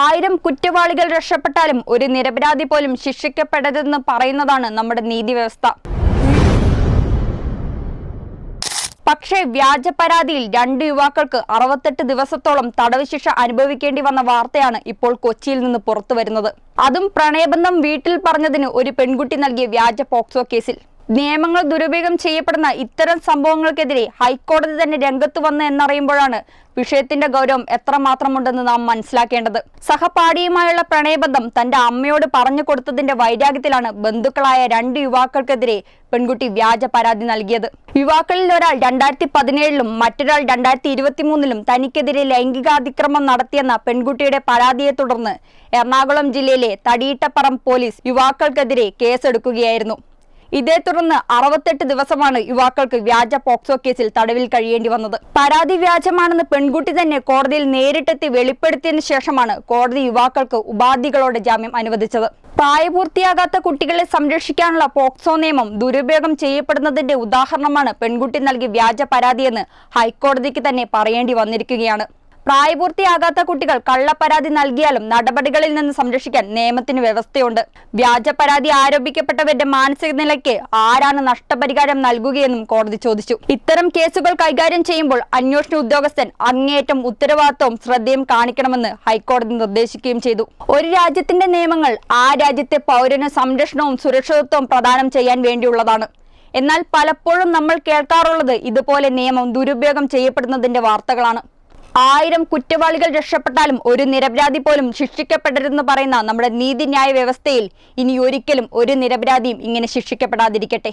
ആയിരം കുറ്റവാളികൾ രക്ഷപ്പെട്ടാലും ഒരു നിരപരാധി പോലും ശിക്ഷിക്കപ്പെടരുതെന്ന് പറയുന്നതാണ് നമ്മുടെ നീതി വ്യവസ്ഥ പക്ഷേ വ്യാജ പരാതിയിൽ രണ്ട് യുവാക്കൾക്ക് അറുപത്തെട്ട് ദിവസത്തോളം തടവ് ശിക്ഷ അനുഭവിക്കേണ്ടി വന്ന വാർത്തയാണ് ഇപ്പോൾ കൊച്ചിയിൽ നിന്ന് പുറത്തു വരുന്നത് അതും പ്രണയബന്ധം വീട്ടിൽ പറഞ്ഞതിന് ഒരു പെൺകുട്ടി നൽകിയ വ്യാജ പോക്സോ കേസിൽ. നിയമങ്ങൾ ദുരുപയോഗം ചെയ്യപ്പെടുന്ന ഇത്തരം സംഭവങ്ങൾക്കെതിരെ ഹൈക്കോടതി തന്നെ രംഗത്ത് വന്ന് എന്നറിയുമ്പോഴാണ് വിഷയത്തിന്റെ ഗൗരവം എത്രമാത്രമുണ്ടെന്ന് നാം മനസ്സിലാക്കേണ്ടത്. സഹപാഠിയുമായുള്ള പ്രണയബന്ധം തന്റെ അമ്മയോട് പറഞ്ഞു കൊടുത്തതിന്റെ വൈരാഗ്യത്തിലാണ് ബന്ധുക്കളായ രണ്ട് യുവാക്കൾക്കെതിരെ പെൺകുട്ടി വ്യാജ പരാതി നൽകിയത്. യുവാക്കളിൽ ഒരാൾ രണ്ടായിരത്തി പതിനേഴിലും മറ്റൊരാൾ രണ്ടായിരത്തി ഇരുപത്തി മൂന്നിലും തനിക്കെതിരെ ലൈംഗികാതിക്രമം നടത്തിയെന്ന പെൺകുട്ടിയുടെ പരാതിയെ തുടർന്ന് എറണാകുളം ജില്ലയിലെ തടിയിട്ടപ്പറം പോലീസ് യുവാക്കൾക്കെതിരെ കേസെടുക്കുകയായിരുന്നു. ഇതേ തുടർന്ന് അറുപത്തെട്ട് ദിവസമാണ് യുവാക്കൾക്ക് വ്യാജ പോക്സോ കേസിൽ തടവിൽ കഴിയേണ്ടി വന്നത്. പരാതി വ്യാജമാണെന്ന് പെൺകുട്ടി തന്നെ കോടതിയിൽ നേരിട്ടെത്തി വെളിപ്പെടുത്തിയതിനു ശേഷമാണ് കോടതി യുവാക്കൾക്ക് ഉപാധികളോടെ ജാമ്യം അനുവദിച്ചത്. പ്രായപൂർത്തിയാകാത്ത കുട്ടികളെ സംരക്ഷിക്കാനുള്ള പോക്സോ നിയമം ദുരുപയോഗം ചെയ്യപ്പെടുന്നതിന്റെ ഉദാഹരണമാണ് പെൺകുട്ടി നൽകിയ വ്യാജ പരാതിയെന്ന് ഹൈക്കോടതിക്ക് തന്നെ പറയേണ്ടി വന്നിരിക്കുകയാണ്. പ്രായപൂർത്തിയാകാത്ത കുട്ടികൾ കള്ളപ്പരാതി നൽകിയാലും നടപടികളിൽ നിന്ന് സംരക്ഷിക്കാൻ നിയമത്തിന് വ്യവസ്ഥയുണ്ട്. വ്യാജ പരാതി ആരോപിക്കപ്പെട്ടവരുടെ മാനസിക നിലയ്ക്ക് ആരാണ് നഷ്ടപരിഹാരം നൽകുകയെന്നും കോടതി ചോദിച്ചു. ഇത്തരം കേസുകൾ കൈകാര്യം ചെയ്യുമ്പോൾ അന്വേഷണ ഉദ്യോഗസ്ഥൻ അങ്ങേയറ്റം ഉത്തരവാദിത്വവും ശ്രദ്ധയും കാണിക്കണമെന്ന് ഹൈക്കോടതി നിർദ്ദേശിക്കുകയും ചെയ്തു. ഒരു രാജ്യത്തിന്റെ നിയമങ്ങൾ ആ രാജ്യത്തെ പൗരന് സംരക്ഷണവും സുരക്ഷിതത്വവും പ്രദാനം ചെയ്യാൻ വേണ്ടിയുള്ളതാണ്. എന്നാൽ പലപ്പോഴും നമ്മൾ കേൾക്കാറുള്ളത് ഇതുപോലെ നിയമം ദുരുപയോഗം ചെയ്യപ്പെടുന്നതിന്റെ വാർത്തകളാണ്. ആയിരം കുറ്റവാളികൾ രക്ഷപ്പെട്ടാലും ഒരു നിരപരാധി പോലും ശിക്ഷിക്കപ്പെടരുതെന്ന് പറയുന്ന നമ്മുടെ നീതിന്യായ വ്യവസ്ഥയിൽ ഇനി ഒരിക്കലും ഒരു നിരപരാധിയും ഇങ്ങനെ ശിക്ഷിക്കപ്പെടാതിരിക്കട്ടെ.